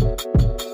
Thank you.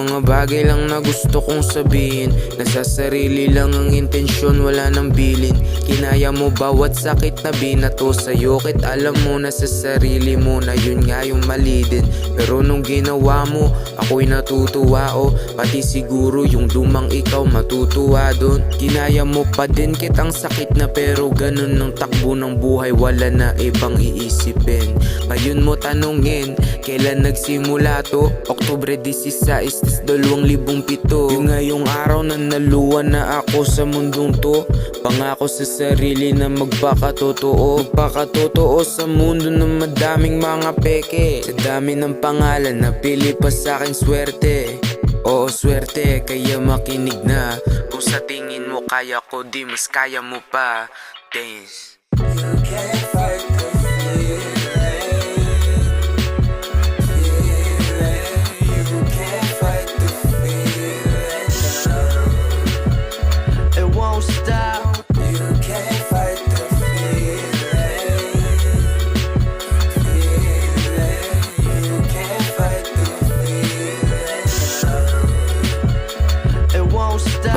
Mga bagay lang na gusto kong sabihin. Nasa sarili lang ang intensyon, wala nang bilin. Kinaya mo bawat sakit na binato sa'yo. Kit alam mo na sa sarili mo na yun nga yung mali din. Pero nung ginawa mo, ako'y natutuwa oh. Pati siguro yung lumang ikaw matutuwa dun Kinaya mo pa din kitang sakit na pero ganun ng takbo ng buhay Wala na ibang iisipin. Ngayon mo tanungin, kailan nagsimula to? Oktubre 16, tas 2007 Yung ngayong araw na naluwa na ako sa mundong to. Pangako sa sarili na magpakatotoo. Magpakatotoo sa mundo na madaming mga peke. Sa dami ng pangalan na pili pa sa akin swerte. Oo swerte kaya makinig na. Kung sa tingin mo kaya ko di mas kaya mo pa. Dance It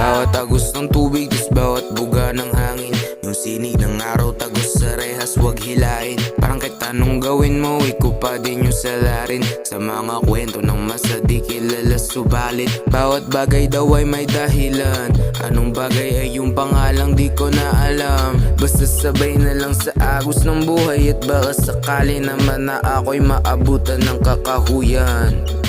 Bawat agos ng tubig, tas bawat buga ng hangin. Yung sinig ng araw, tagos sa rehas, wag hilain Parang kahit anong gawin mo, ikaw pa din yung salarin. Sa mga kwento ng masa di kilala subalit Bawat bagay daw ay may dahilan. Anong bagay ay yung pangalang di ko na alam? Basta sabay na lang sa agos ng buhay At baka sakali naman na ako'y maabutan ng kakahuyan